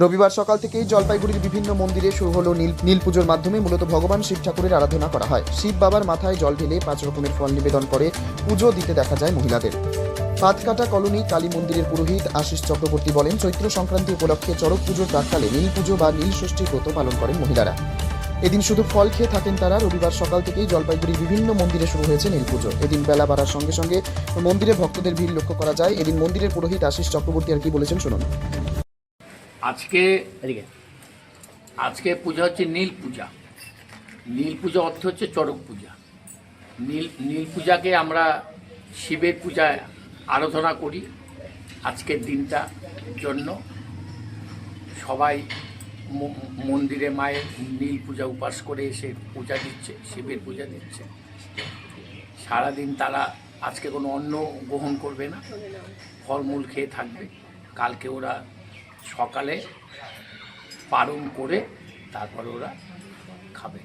রবিবার সকাল থেকেই জলপাইগুড়ির বিভিন্ন মন্দিরে শুরু হলো নীল নীল পুজোর মাধ্যমে মূলত ভগবান শিব ঠাকুরের আরাধনা করা হয়। শিব বাবার মাথায় জল ঢেলে পাঁচ রকমের ফল নিবেদন করে পুজো দিতে দেখা যায় মহিলাদের। পাতকাটা কলোনি কালী মন্দিরের পুরোহিত আশিস চক্রবর্তী বলেন, চৈত্র সংক্রান্তি উপলক্ষে চড়ক পুজোর প্রাককালে নীল পুজো বা নীল ষষ্ঠী ব্রত পালন করেন মহিলারা। এদিন শুধু ফল খেয়ে থাকেন তারা, রবিবার সকাল থেকেই জলপাইগুড়ির বিভিন্ন মন্দিরে শুরু হয়েছে নীল পুজো। এদিন বেলা বাড়ার সঙ্গে সঙ্গে মন্দিরে ভক্তদের ভিড় লক্ষ্য করা যায়। এদিন মন্দিরের পুরোহিত আশিস চক্রবর্তী আর কি বলেছেন, শুনুন। আজকে আজকে পূজা হচ্ছে নীল পূজা। নীল পূজা অর্থ হচ্ছে চড়ক পূজা। নীল নীল পূজাকে আমরা শিবের পূজায় আরাধনা করি আজকের দিনটা জন্য। সবাই মন্দিরে মায়ের নীল পূজা উপাস করে এসে পূজা দিচ্ছে শিবের পূজা দিচ্ছে। সারাদিন তারা আজকে কোনো অন্ন গ্রহণ করবে না। ফলমূল খেয়ে থাকবে। কালকে ওরা সকালে পালন করে তারপর ওরা খাবে।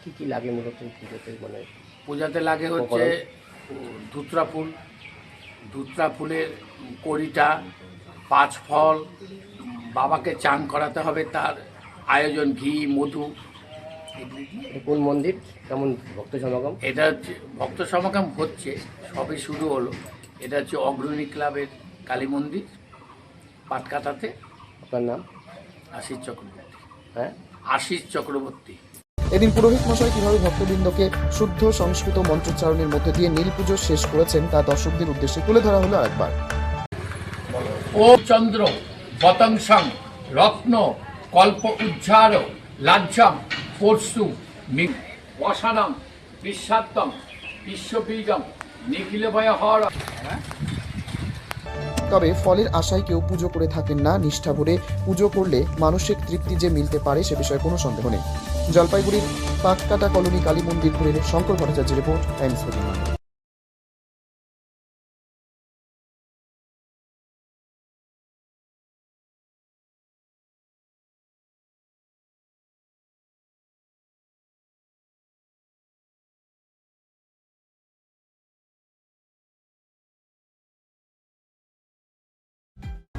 কি কি লাগে মূলত পুজোতে মানে? পূজাতে লাগে হচ্ছে ধুতরা ফুল। ধুতরা ফুলের কড়িটা পাঁচ ফল বাবাকে চান করাতে হবে তার আয়োজন ঘি মধু কোন মন্দির? কেমন ভক্ত সমাগম? এটা হচ্ছে ভক্ত সমাগম হচ্ছে সবে শুরু হলো। এটা হচ্ছে অগ্রণী ক্লাবের কালী মন্দির পাটকাটাতে আপনার নাম? আশিস চক্রবর্তী। হ্যাঁ? আশিস চক্রবর্তী। এদিন পুরোহিত মশাই কীভাবে ভক্তবৃন্দকে শুদ্ধ সংস্কৃত মন্ত্রোচ্চারণের মধ্যে দিয়ে নীল পুজো শেষ করেছেন তা দর্শকদের উদ্দেশ্যে তুলে ধরা হলো একবার ও চন্দ্র বতংসং রত্ন কল্প উজ্জার লাজ্জম পরশু বসানম বিশ্বাত্তম বিশ্ববীজম নিখিল ভয় হর তবে ফলের আশায় কেউ পুজো করে থাকেন না, নিষ্ঠা ভরে পুজো করলে মানসিক তৃপ্তি যে মিলতে পারে সে বিষয়ে কোনো সন্দেহ নেই। জলপাইগুড়ির পাককাটা কলোনি কালী মন্দির ঘুরে শঙ্কর ভট্টাচার্যের রিপোর্ট, টাইমস